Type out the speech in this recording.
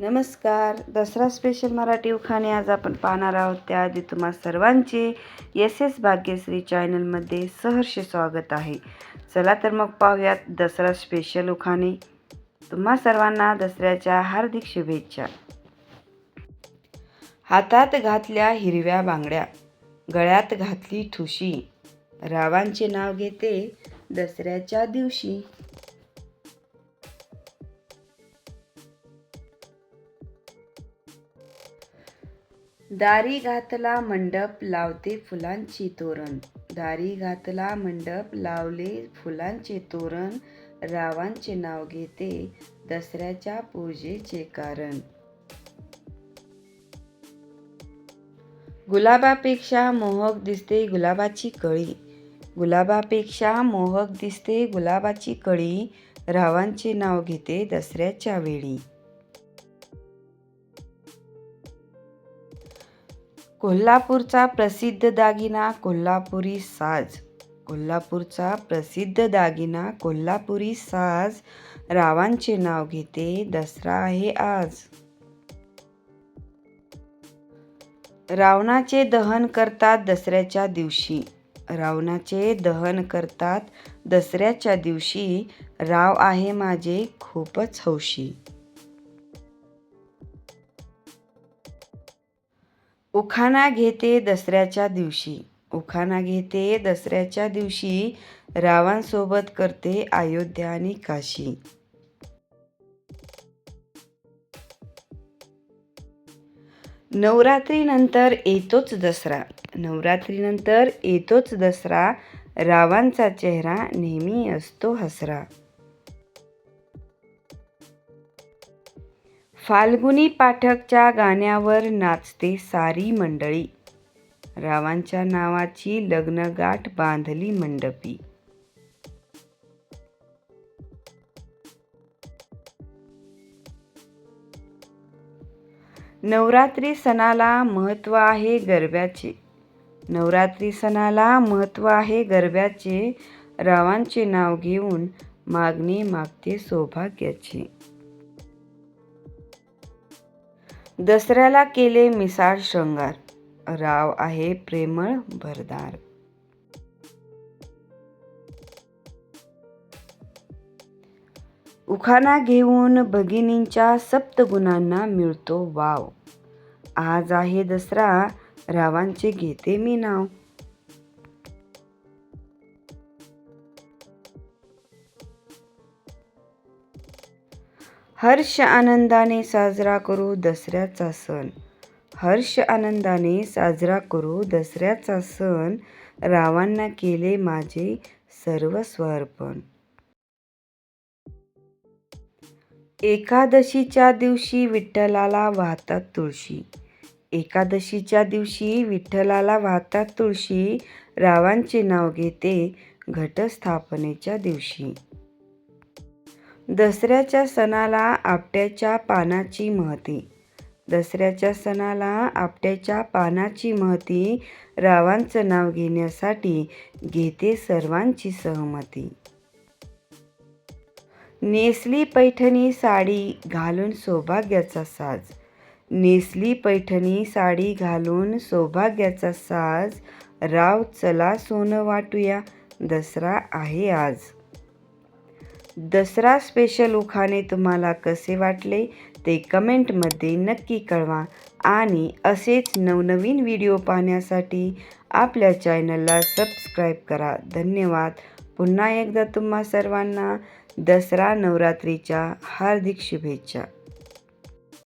नमस्कार. दसरा स्पेशल मराठी उखाणे आज आपण पाहणार आहोत. त्याआधी तुम्हा सर्वांचे एस एस भाग्यश्री चॅनलमध्ये सहर्ष स्वागत आहे. चला तर मग पाहूयात दसरा स्पेशल उखाणे. तुम्हा सर्वांना दसऱ्याच्या हार्दिक शुभेच्छा. हातात घातल्या हिरव्या बांगड्या गळ्यात घातली ठुशी. रावांचे नाव घेते दसऱ्याच्या दिवशी. दारी घातला मंडप लावते फुलांची तोरण. दारी घातला मंडप लावले फुलांचे तोरण. रावांचे नाव घेते दसऱ्याच्या पूजेचे कारण. गुलाबापेक्षा मोहक दिसते गुलाबाची कळी. गुलाबापेक्षा मोहक दिसते गुलाबाची कळी. रावांचे नाव घेते दसऱ्याच्या वेळी. कोल्हापूरचा प्रसिद्ध दागिना कोल्हापुरी साज. कोल्हापूरचा प्रसिद्ध दागिना कोल्हापुरी साज. रावांचे नाव घेते दसरा आहे आज. रावणाचे दहन करतात दसऱ्याच्या दिवशी. रावणाचे दहन करतात दसऱ्याच्या दिवशी. राव आहे माझे खूपच हौशी. उखाणा घेते दसऱ्याच्या दिवशी. उखाणा घेते दसऱ्याच्या दिवशी. रावांसोबत करते अयोध्या आणि काशी. नवरात्रीनंतर येतोच दसरा. नवरात्रीनंतर येतोच दसरा. रावांचा चेहरा नेहमी असतो हसरा. फाल्गुनी पाठकच्या गाण्यावर नाचते सारी मंडळी. रावांच्या नावाची लग्नगाठ बांधली मंडपी. नवरात्री सणाला महत्त्व आहे गरब्याचे नवरात्री सणाला महत्त्व आहे गरब्याचे रावांचे नाव घेऊन मागणी मागते सौभाग्याची. दसऱ्याला केले मिसाळ शृंगार. राव आहे प्रेमळ भरदार. उखाणा घेऊन भगिनींच्या सप्तगुणांना मिळतो वाव. आज आहे दसरा रावांचे घेते मी नाव. हर्ष आनंदाने साजरा करू दसऱ्याचा सण. हर्ष आनंदाने साजरा करू दसऱ्याचा सण. रावांना केले माझे सर्वस्व अर्पण एकादशीच्या दिवशी विठ्ठलाला वाहतात तुळशी. एकादशीच्या दिवशी विठ्ठलाला वाहतात तुळशी. रावांचे नाव घेते घटस्थापनेच्या दिवशी. दसऱ्याच्या सणाला आपट्याच्या पानाची महती. दसऱ्याच्या सणाला आपट्याच्या पानाची महती रावांचं नाव घेण्यासाठी घेते सर्वांची सहमती. नेसली पैठणी साडी घालून सौभाग्याचा साज. नेसली पैठणी साडी घालून सौभाग्याचा साज. राव चला सोनं वाटूया. दसरा आहे आज. दसरा स्पेशल उखाणे तुम्हाला कसे वाटले ते कमेंटमध्ये नक्की कळवा. आणि असेच नवनवीन व्हिडिओ पाहण्यासाठी आपल्या चॅनलला सबस्क्राईब करा. धन्यवाद. पुन्हा एकदा तुम्हा सर्वांना दसरा नवरात्रीच्या हार्दिक शुभेच्छा.